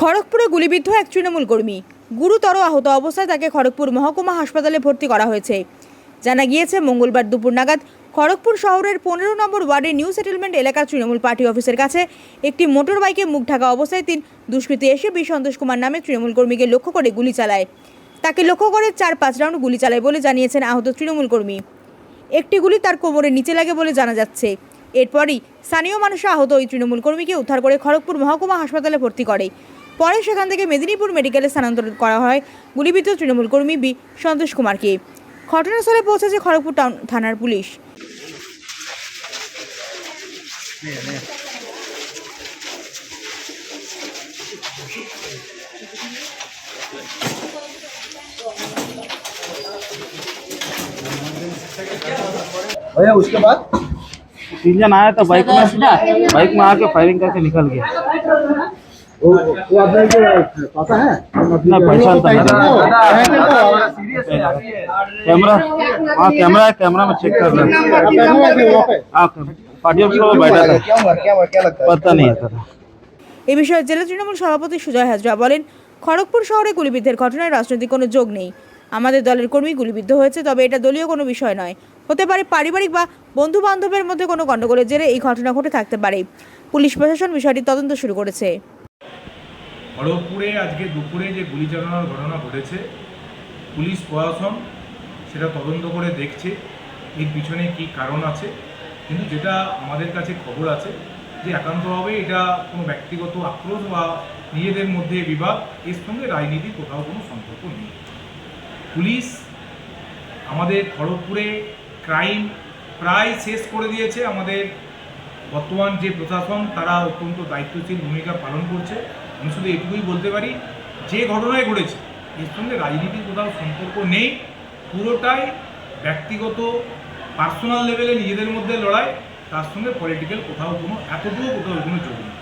খড়গপুরে গুলিবিদ্ধ এক তৃণমূল কর্মী। গুরুতর আহত অবস্থায় তাকে খড়গপুর মহকুমা হাসপাতালে ভর্তি করা হয়েছে। জানা গিয়েছে, মঙ্গলবার দুপুর নাগাদ খড়গপুর শহরের পনেরো নম্বর ওয়ার্ডের নিউ সেটেলমেন্ট এলাকার তৃণমূল পার্টি অফিসের কাছে একটি মোটর বাইকে মুখ ঢাকা অবস্থায় তিন দুষ্কৃতী এসে বি সন্তোষ কুমার নামে তৃণমূল কর্মীকে লক্ষ্য করে গুলি চালায়। তাকে লক্ষ্য করে চার পাঁচ রাউন্ড গুলি চালায় বলে জানিয়েছেন আহত তৃণমূল কর্মী। একটি গুলি তার কোমরের নিচে লাগে বলে জানা যাচ্ছে। এরপরই স্থানীয় মানুষ আহত ওই তৃণমূল কর্মীকে উদ্ধার করে খড়গপুর মহকুমা হাসপাতালে ভর্তি করে। পরে সেখান থেকে মেদিনীপুর মেডিকেলে স্থানান্তর করা হয় গুলিবিদ্ধ তৃণমূল কর্মী বি সন্তোষ কুমারকে ঘটনাস্থলে পৌঁছেছে খড়গপুর টাউন থানার পুলিশ भैया उसके बाद तीन जन आया था बाइक में बाइक में आके फायरिंग करके निकल गया वो वो आपने को पता है ना पहचान था कैमरा वहाँ कैमरा है कैमरा में चेक कर रहे हैं हाँ पार्टी ऑफिस में बैठा था क्या हुआ क्या हुआ क्या लगता है पता नहीं है सर এ বিষয়ে জেলা তৃণমূল সভাপতি সুজয় হাজরা বলেন খড়গপুর শহরে গুলিবিদ্ধের ঘটনায় রাজনৈতিক কোনো যোগ নেই আমাদের দলের কর্মী গুলিবিদ্ধ হয়েছে তবে এটা দলীয় কোনো বিষয় নয় হতে পারে পারিবারিক বা বন্ধু বান্ধবের মধ্যে কোনো গণ্ডগোলের জেরে এই ঘটনা ঘটে থাকতে পারে পুলিশ প্রশাসন বিষয়টি তদন্ত শুরু করেছে খড়গপুরে আজকে দুপুরে যে গুলি চালানোর ঘটনা ঘটেছে, পুলিশ প্রশাসন সেটা তদন্ত করে দেখছে, এর পিছনে কি কারণ আছে। কিন্তু যেটা আমাদের কাছে খবর আছে যে একান্তভাবে এটা কোনো ব্যক্তিগত আক্রোশ বা নিজেদের মধ্যে বিবাদ, এর সঙ্গে রাজনীতির কোথাও কোনো সম্পর্ক নেই। পুলিশ আমাদের খড়গপুরে ক্রাইম প্রায় শেষ করে দিয়েছে আমাদের বর্তমান যে প্রশাসন, তারা অত্যন্ত দায়িত্বশীল ভূমিকা পালন করছে। আমি শুধু এটুকুই বলতে পারি, যে ঘটনায় ঘটেছে, এর সঙ্গে রাজনীতির কোথাও সম্পর্ক নেই। পুরোটাই ব্যক্তিগত পার্সোনাল লেভেলে নিজেদের মধ্যে লড়াই, তার সঙ্গে পলিটিক্যাল কোথাও কোনো, এতটুকু কোথাও কোনো যোগ নেই।